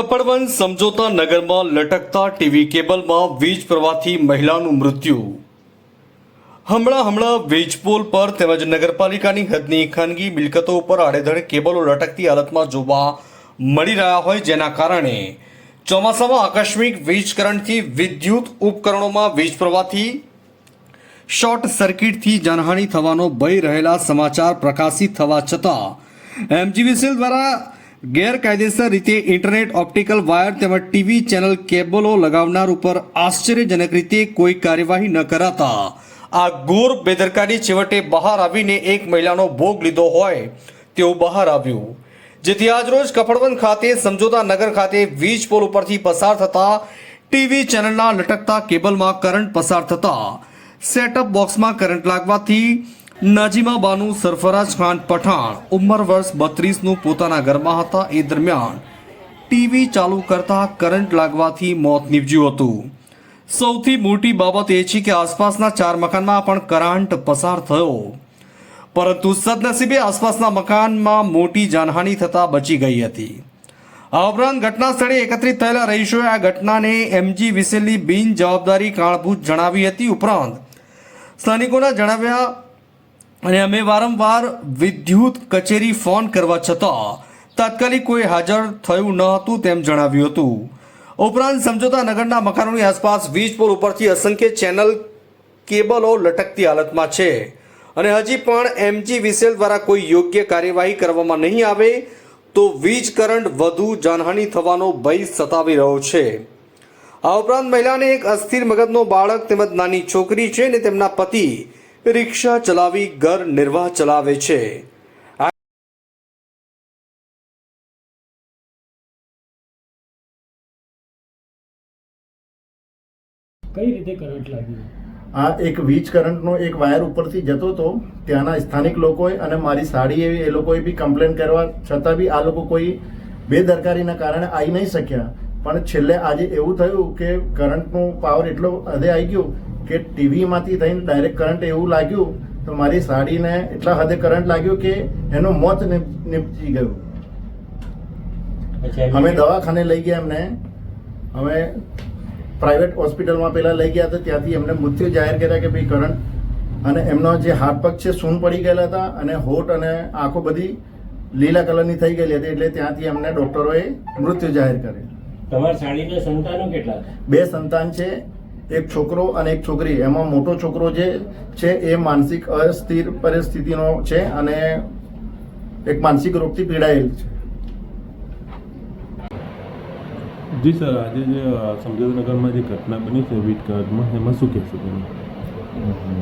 કપડવન સમજોતા નગરમાં લટકતા ટીવી કેબલમાં વીજ પ્રવાહથી મહિલાનું મૃત્યુ. હમણાં હમણાં વીજ પોલ પર તેમજ નગરપાલિકાની હદની ખાનગી મિલકતો ઉપર આડેધડ કેબલો લટકતી હાલતમાં જોવા મળી રહ્યા હોય જેના કારણે ચોમાસામાં આકસ્મિક વીજ કરંટથી વિદ્યુત ઉપકરણોમાં વીજ પ્રવાહથી શોર્ટ સર્કિટથી જાનહાનિ થવાનો ભય રહેલા સમાચાર પ્રકાશિત થવા છતાં એમજીવીસીએલ દ્વારા ગેરકાયદેસર રીતે ઇન્ટરનેટ, ઓપ્ટિકલ વાયર તેમજ ટીવી ચેનલ કેબલો લગાવનાર ઉપર આશ્ચર્યજનક રીતે કોઈ કાર્યવાહી ન કરાતા. આ ઘોર બેદરકારી છેવટે બહાર આવીને એક મહિલાનો ભોગ લીધો હોય તેવું બહાર આવ્યું. જેથી આજરોજ કપડવંત ખાતે, સમજોતા નગર ખાતે વીજ પોલ ઉપરથી પસાર થતા ટીવી ચેનલના લટકતા કેબલમાં કરંટ પસાર થતા. સેટઅપ બોક્સમાં કરંટ લાગવાથી નાજીમા બાનુ સરફરાજ ખાન પઠાણ ઉંમર વર્ષ બત્રીસનું પોતાના ઘરમાં હતા. એ દરમિયાન ટીવી ચાલુ કરતા કરંટ લાગવાથી મોત નીપજ્યું હતું. સૌથી મોટી બાબત એ છે કે આસપાસના ચાર મકાનમાં પણ કરંટ પસાર થયો. પરંતુ સદનસીબે આસપાસના મકાનમાં મોટી જાનહાનિ થતાં બચી ગઈ હતી. આ ઉપરાંત ઘટના સ્થળે એકત્રિત થયેલા રહીશોએ આ ઘટનાને એમજી વિસેલની બિન જવાબદારી કારણભૂત જણાવી હતી. ઉપરાંત સ્થાનિકોના જણાવ્યા અને અમે વારંવાર વિદ્યુત કચેરી ફોન કરવા છતાં તાત્કાલિક કોઈ હાજર થયું ન હતું તેમ જણાવ્યું હતું. ઉપરાંત સમજોતા નગરના મકાનોની આસપાસ વીજ પોલ ઉપરથી અસંખ્ય ચેનલ કેબલો લટકતી હાલતમાં છે. અને હજી પણ એમજી વિસેલ દ્વારા કોઈ યોગ્ય કાર્યવાહી કરવામાં નહીં આવે તો વીજ કરંટ વધુ જાનહાનિ થવાનો ભય સતાવી રહ્યો છે. આ ઉપરાંત મહિલાને એક અસ્થિર મગજનો બાળક તેમજ નાની છોકરી છે અને તેમના પતિ રિક્ષા ચલાવી ઘર નિર્વાહ ચલાવે છે. કઈ રીતે કરંટ લાગ્યું? આ એક વીજ કરંટનો એક વાયર ઉપરથી જતો હતો ત્યાંના સ્થાનિક લોકોએ અને મારી સાડી એવી એ લોકોએ બી કમ્પ્લેન કરવા છતાં બી આ લોકો કોઈ બેદરકારીના કારણે આવી નહીં શક્યા. પણ છેલ્લે આજે એવું થયું કે કરંટનો પાવર એટલો હદે આવી ગયો કે ટીવીમાંથી થઈને ડાયરેક્ટ કરંટ એવું લાગ્યું તો મારી સાડીને એટલા હદે કરંટ લાગ્યો કે એનું મોત નીપ- નીપજી ગયું. અમે દવાખાને લઈ ગયા એમને. અમે પ્રાઇવેટ હોસ્પિટલમાં પહેલા લઈ ગયા હતા ત્યાંથી એમને મૃત્યુ જાહેર કર્યા કે ભાઈ કરંટ અને એમનો જે હાથ પગ છે સૂન પડી ગયેલા હતા અને હોઠ અને આંખો બધી લીલા કલરની થઈ ગયેલી હતી એટલે ત્યાંથી એમને ડોક્ટરોએ મૃત્યુ જાહેર કર્યું. તમારી સાડીના સંતાનો કેટલા બે સંતાન છે. એક છોકરો અને એક છોકરી. એમાં મોટો છોકરો જે છે એ માનસિક અસ્થિર પરિસ્થિતિનો છે અને એક માનસિક રોગથી પીડાયેલ છે. જી સર આજે જે સમજોતા નગરમાં જે ઘટના બની છે વીજ એમાં શું કહેશો તમે?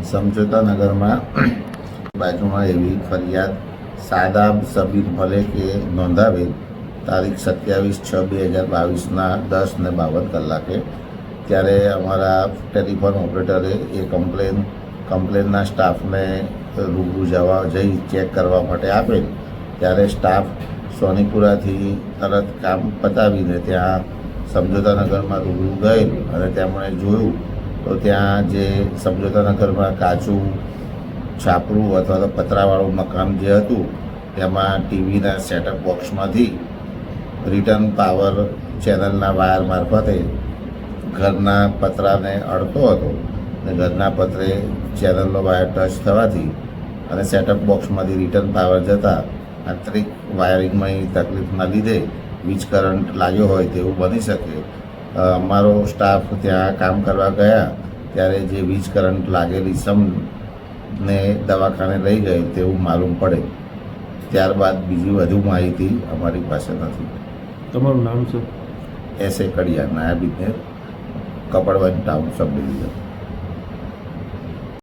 સમજોતા નગરમાં બાજુમાં એવી ફરિયાદ સાદાબ સબીર ભલે કે નોંધાવેલ તારીખ સત્યાવીસ છ બે હજાર બાવીસના દસ ને બાવન કલાકે ત્યારે અમારા ટેલિફોન ઓપરેટરે એ કમ્પ્લેન, કમ્પ્લેનના સ્ટાફને રૂબરૂ જવા, જઈ ચેક કરવા માટે આપેલ. ત્યારે સ્ટાફ સોનીપુરાથી તરત કામ પતાવીને ત્યાં સમજોતાનગરમાં રૂબરૂ ગયેલ અને તેમણે જોયું તો ત્યાં જે સમજોતાનગરમાં કાચું, છાપરું અથવા તો પતરાવાળું મકાન જે હતું, તેમાં ટીવીના સેટઅપ બોક્સમાંથી રિટર્ન પાવર ચેનલના વાયર મારફતે ઘરના પતરાને અડતો હતો અને ઘરના પતરે ચેનલનો વાયર ટચ થવાથી અને સેટઅપ બોક્સમાંથી રિટર્ન પાવર જતાં આંતરિક વાયરિંગમાં તકલીફના લીધે વીજ કરંટ લાગ્યો હોય તેવું બની શકે. અમારો સ્ટાફ ત્યાં કામ કરવા ગયા ત્યારે જે વીજ કરંટ લાગેલી સમ ને દવાખાને લઈ ગઈ તેવું માલુમ પડે. ત્યારબાદ બીજી વધુ માહિતી અમારી પાસે નથી. તમારું નામ સર એસે. કડિયા નાયબ ઇજનેર. કપડવંજ ટાઉન સબ ડિવિઝન